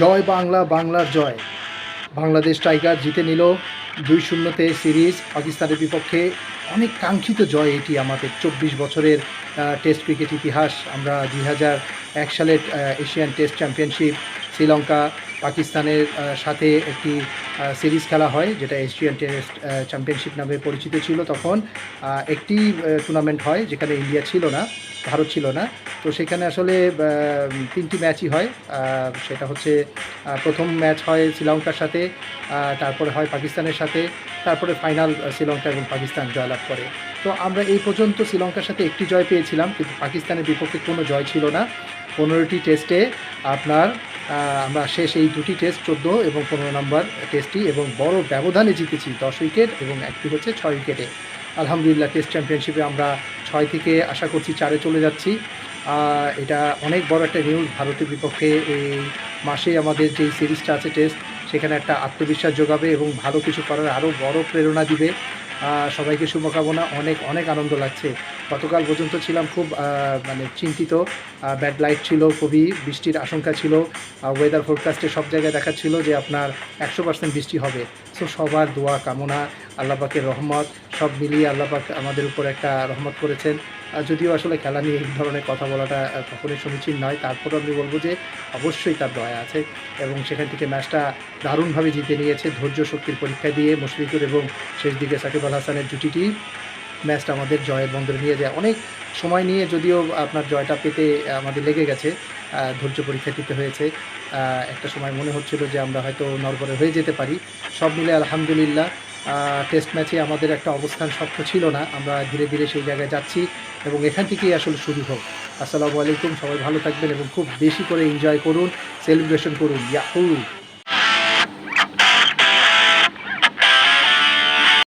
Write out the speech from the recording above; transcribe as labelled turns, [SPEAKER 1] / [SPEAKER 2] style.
[SPEAKER 1] জয় বাংলা, বাংলার জয়। বাংলাদেশ টাইগার জিতে নিল দুই শূন্যতে সিরিজ। পাকিস্তানের বিপক্ষে অনেক কাঙ্ক্ষিত জয় এটি আমাদের চব্বিশ বছরের টেস্ট ক্রিকেট ইতিহাস। আমরা দুই এক সালের এশিয়ান টেস্ট চ্যাম্পিয়নশিপ শ্রীলঙ্কা, পাকিস্তানের সাথে একটি সিরিজ খেলা হয়, যেটা এশিয়ান টেস্ট চ্যাম্পিয়নশিপ নামে পরিচিত ছিল তখন। একটি টুর্নামেন্ট হয় যেখানে ইন্ডিয়া ছিল না, ভারত ছিল না। তো সেখানে আসলে তিনটি ম্যাচই হয়। সেটা হচ্ছে প্রথম ম্যাচ হয় শ্রীলঙ্কার সাথে তারপরে হয় পাকিস্তানের সাথে, তারপরে ফাইনাল শ্রীলঙ্কা এবং পাকিস্তান জয়লাভ করে। তো আমরা এই পর্যন্ত শ্রীলঙ্কার সাথে একটি জয় পেয়েছিলাম, কিন্তু পাকিস্তানের বিপক্ষে কোনো জয় ছিল না। পনেরোটি টেস্টে আপনার আমরা শেষ এই দুটি টেস্ট চোদ্দ এবং পনেরো নম্বর টেস্টটি এবং বড় ব্যবধানে জিতেছি দশ উইকেট এবং একটি হচ্ছে ছয় উইকেটে আলহামদুলিল্লাহ টেস্ট চ্যাম্পিয়নশিপে আমরা ছয় থেকে আশা করছি চারে চলে যাচ্ছি। এটা অনেক বড় একটা নিউজ ভারতের বিপক্ষে এই মাসে আমাদের যে সিরিজটা আছে টেস্ট সেখানে একটা আত্মবিশ্বাস যোগাবে এবং ভালো কিছু করার আরও বড় প্রেরণা দিবে। সবাইকে শুভকামনা, অনেক অনেক আনন্দ লাগছে। গতকাল পর্যন্ত ছিলাম খুব মানে চিন্তিত ব্যাড লাইট ছিল, খুবই বৃষ্টির আশঙ্কা ছিল ওয়েদার ফোরকাস্টে সব জায়গায় দেখাচ্ছিল যে আপনার একশো পার্সেন্ট বৃষ্টি হবে। সো সবার দোয়া কামনা, আল্লাহ পাকের রহমত। সব মিলিয়ে আল্লাহ পাক আমাদের উপর একটা রহমত করেছেন। আর যদিও আসলে খেলা নিয়ে এই ধরনের কথা বলাটা কখনোই সমীচীন নয়। তারপর আমি বলব যে, অবশ্যই তার দয়া আছে এবং সেখান থেকে ম্যাচটা দারুণভাবে জিতে নিয়েছে। ধৈর্য শক্তির পরীক্ষা দিয়ে মুশফিকুর এবং শেষ দিকে সাকিব আল হাসানের জুটিটি ম্যাচটা আমাদের জয়ের বন্দরে নিয়ে যায়। অনেক সময় নিয়ে যদিও আপনার জয়টা পেতে আমাদের লেগে গেছে ধৈর্য পরীক্ষা দিতে হয়েছে। একটা সময় মনে হচ্ছিল যে আমরা হয়তো নরবরে হয়ে যেতে পারি। সব মিলে আলহামদুলিল্লাহ টেস্ট ম্যাচে আমাদের একটা অবস্থান শক্ত ছিল না। আমরা ধীরে ধীরে সেই জায়গায় যাচ্ছি এবং এখান থেকেই আসলে শুরু হোক। আসসালামু আলাইকুম, সবাই ভালো থাকবেন এবং খুব বেশি করে এনজয় করুন সেলিব্রেশন করুন। ইয়াহু